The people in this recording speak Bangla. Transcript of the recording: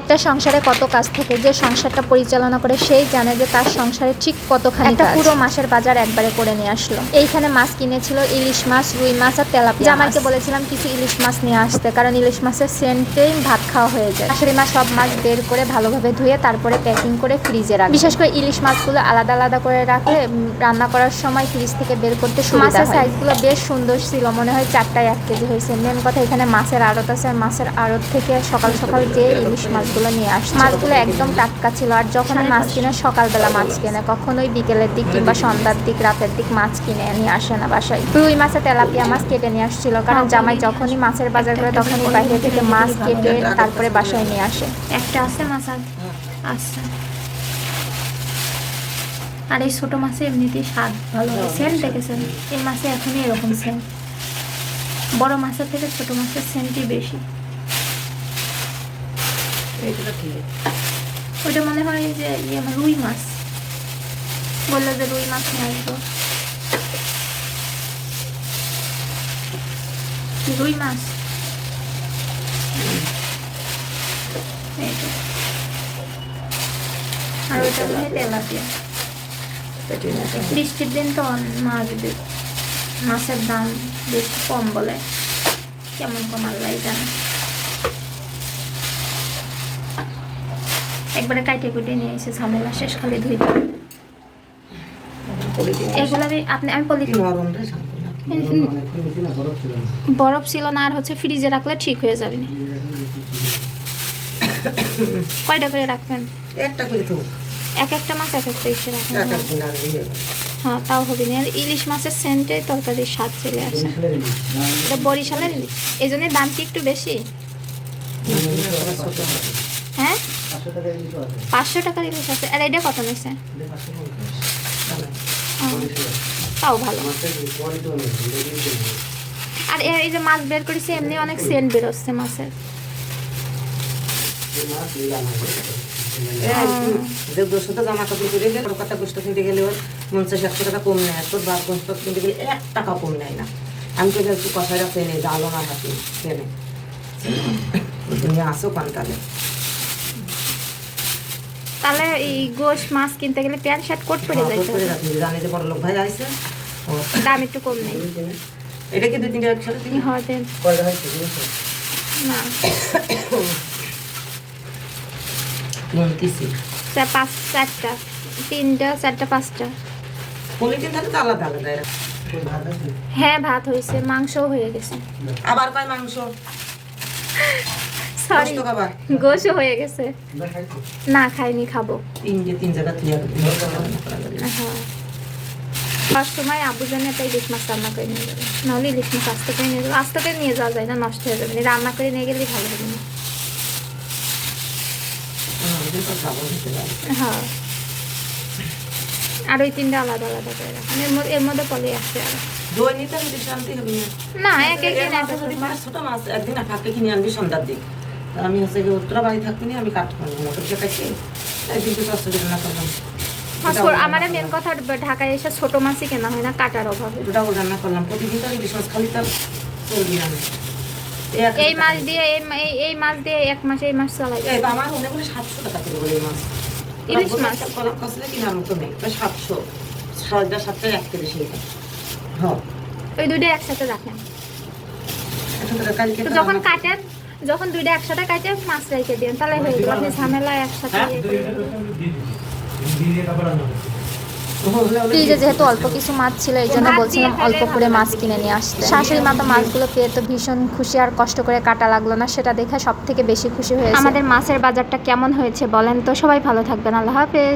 একটা সংসারে কত কাজ থাকে যে সংসারটা পরিচালনা করে সেই জানে যে তার সংসারে ঠিক কতখানি একটা পুরো মাসের বাজার একবারে করে নিয়ে আসলো। এইখানে মাছ কিনেছিল ইলিশ মাছ রুই মাছ আর তেলাপিয়া জামাইকে বলেছিলাম কিছু ইলিশ মাছ নিয়ে আসতে কারণ ইলিশ মাছের সেন্টেই ভাত খাওয়া হয়ে যায়। শাশুড়ি মা সব মাছ বের করে ভালোভাবে ধুয়ে তারপরে প্যাকিং করে ফ্রিজে রাখে। বিশেষ করে ইলিশ মাছগুলো আলাদা আলাদা করে রাখলে রান্না করার সময় ফ্রিজ থেকে বের করতে সুবিধা মাছের সাইজগুলো বেশ সুন্দর ছিল মনে হয় চারটায় এক কেজি হয়েছে। মেন কথা এখানে মাছের আড়ত আছে আর মাছের আড়ত থেকে সকাল সকাল যে ইলিশ মাছগুলো নিয়ে আসছে। মাছগুলো একদম টাটকা ছিল। আর যখন মাছ কিনে, সকালবেলা মাছ কিনে কখনোই বিকেলের দিক কিংবা সন্ধ্যার দিক, রাতের দিক মাছ কিনে নিয়ে আসে না বাসায়। রুই মাছে তেলাপিয়া মাছ কেটে নিয়ে আসছিল। কারণ জামাই যখনই মাছের বাজার করে, তখনই বাইরে থেকে মাছ কেটে তারপরে বাসায় নিয়ে আসে। একটা আছে মাছ আচ্ছা আর এই ছোট মাছে এমনিতেই স্বাদ ভালো সেন্ট দেখেছেন? এই মাছে এখনই এরকম সেন্ট বড় মাছের থেকে ছোট মাছের সেন্টই বেশি। ওইটা মনে হয় যে ইয়ে আমার রুই মাছ। বলল যে রুই মাছ নিয়ে আসব। রুই মাছ। আর ওইটা মনে তেলাপিয়া। বৃষ্টির দিন তো মাছ মাছের দাম বেশি কম বলে। কেমন কম আল্লাহ জানে। একবারে কাইটে কুটে নিয়ে এসে ঝামেলা শেষ খালি ধুইতে হবে। এগুলো আমি- আপনি আমি বলি বরফ ছিল না আর হচ্ছে ফ্রিজে রাখলে ঠিক হয়ে যাবে না। কয়টা করে রাখবেন? একটা করে তো। এক একটা মাছ এক একটা ইসে রাখবেন হ্যাঁ তাও হবে না। আর ইলিশ মাছের সেন্টে তরকারির স্বাদ চলে আসে। এটা বরিশালের ইলিশ। এই জন্য দাম কি একটু বেশি? হ্যাঁ? পাঁচশো টাকার ইলিশ আছে। আর এটা কত নিছে? তাও ভালো। আর এই যে মাছ বের করেছে এমনি অনেক সেন্ট বেরোচ্ছে মাছের। জামা কাপড় কিনে গেলে কথা গোষ্ঠ কিনতে গেলে ওর পঞ্চাশ একশো টাকা কম নেয়। তোর বা গোষ্ঠ কিনতে গেলে এক টাকা কম নেয় না। আমি তো একটু জালো না হাতে পেনে তুমি আসো কান্তালে তাহলে এই গোশ মাছ কিনতে গেলে প্যান্ট শার্ট কোট পরে যাইতে করে হবে। রাখি জানি যে বড় লোক ভাই আইসে ও, দাম একটু কম নেই। এটা কি দুই তিনটা একসাথে দিবি? হয়তো কয়টা হয়েছে? না। চার পাঁচ চারটা। তিনটা চারটা পাঁচটা। পলিথিন তাহলে তো আলাদা আলাদা। হ্যাঁ ভাত হয়েছে মাংসও হয়ে গেছে। আবার কয় মাংস? সরি কষ্ট হয়ে গেছে। না খাইনি খাব। হ্যাঁ। সময় আবু জানে তাই ইলিশ মাছ রান্না করে নিয়ে যাবে। নাহলে ইলিশ মাছ আস্তে করে নিয়ে যাবে। আস্তে করে নিয়ে যাওয়া যায় না নষ্ট হয়ে যাবে। রান্না করে নিয়ে গেলেই ভালো হবে না। হ্যাঁ। আর ওই তিনটা আলাদা আলাদা করে রাখুন এর মধ্যে এর মধ্যে পলে আসছে আর। দই নিতে হবে না। এক একদিন ছোট মাছ একদিন ফাঁকে কিনে আনবি সন্ধ্যার দিক। আমি হচ্ছে কি উত্তরা বাড়ি থাকতে নিয়ে আমি কাটবো মোটর কেটেছি একদিন তো কষ্ট করে না করলাম। আমার মেন কথা ঢাকায় এসে ছোট মাছই কেনা হয় না কাটার অভাবে। ডাবল রান্না করলাম প্রতিদিন তো ইলিশ মাছ খালি তার চলবি না। এই মাছ দিয়ে এই মা- এই- এই মাছ দিয়ে এক মাসে এই মাছ চালাই। আমার মনে করে সাতশো টাকা করে বলে এই মাছ ইলিশ মাছ? কলা কষলে কিনার মতো নেই। তো সাতশো। সাড়ে সাতটায় এক কেজি সেইটা হ্যাঁ। ওই দুইটা একসাথে রাখেন। যখন কাটেন যখন দুইটা একসাথে কাটে মাছ রেখে দিন তাহলে হয়ে গেল। আপনি ঝামেলা একসাথে ইয়ে। হলে হলে ফ্রিজে যেহেতু অল্প কিছু মাছ ছিল এই জন্য বলছিলাম অল্প করে মাছ কিনে নিয়ে আসতে। শাশুড়ি মা তো মাছগুলো পেয়ে তো ভীষণ খুশি আর কষ্ট করে কাটা লাগল না সেটা দেখে সব থেকে বেশি খুশি হয়েছে। আমাদের মাছের বাজারটা কেমন হয়েছে বলেন তো। সবাই ভালো থাকবেন। আল্লাহ হাফেজ।